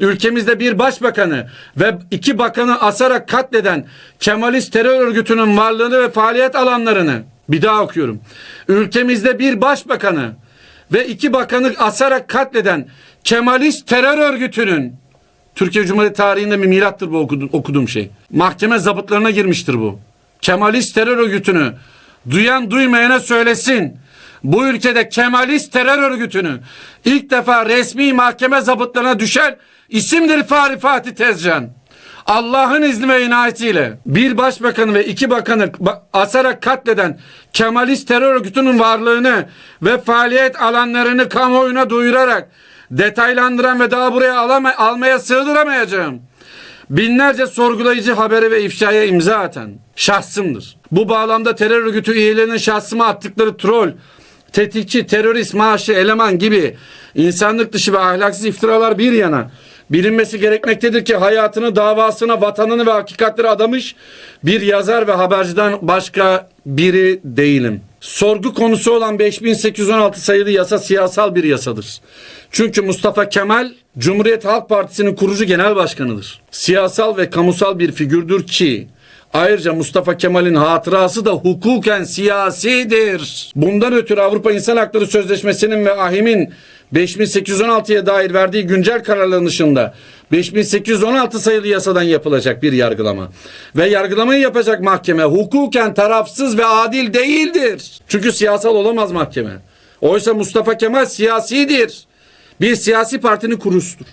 Ülkemizde bir başbakanı ve iki bakanı asarak katleden Kemalist terör örgütünün varlığını ve faaliyet alanlarını bir daha okuyorum. Ülkemizde bir başbakanı ve iki bakanı asarak katleden Kemalist terör örgütünün Türkiye Cumhuriyeti tarihinde bir mirattır bu okudu- okuduğum şey. Mahkeme zabıtlarına girmiştir bu. Kemalist terör örgütünü duyan duymayana söylesin. Bu ülkede Kemalist terör örgütünü ilk defa resmi mahkeme zabıtlarına düşen isimdir Fahri Fatih Tezcan. Allah'ın izni ve inayetiyle bir başbakanı ve iki bakanı ba- asarak katleden Kemalist terör örgütünün varlığını ve faaliyet alanlarını kamuoyuna duyurarak detaylandıran ve daha buraya alama- almaya sığdıramayacağım binlerce sorgulayıcı habere ve ifşaya imza atan şahsımdır. Bu bağlamda terör örgütü üyelerinin şahsıma attıkları troll, tetikçi, terörist, maaşı, eleman gibi insanlık dışı ve ahlaksız iftiralar bir yana bilinmesi gerekmektedir ki hayatını, davasına, vatanını ve hakikatleri adamış bir yazar ve haberciden başka biri değilim. Sorgu konusu olan 5816 sayılı yasa siyasal bir yasadır. Çünkü Mustafa Kemal Cumhuriyet Halk Partisi'nin kurucu genel başkanıdır. Siyasal ve kamusal bir figürdür ki Ayrıca Mustafa Kemal'in hatırası da hukuken siyasidir. Bundan ötürü Avrupa İnsan Hakları Sözleşmesi'nin ve AHİM'in 5816'ya dair verdiği güncel kararların dışında 5816 sayılı yasadan yapılacak bir yargılama. Ve yargılamayı yapacak mahkeme hukuken tarafsız ve adil değildir. Çünkü siyasal olamaz mahkeme. Oysa Mustafa Kemal siyasidir. Bir siyasi partinin kurucusudur.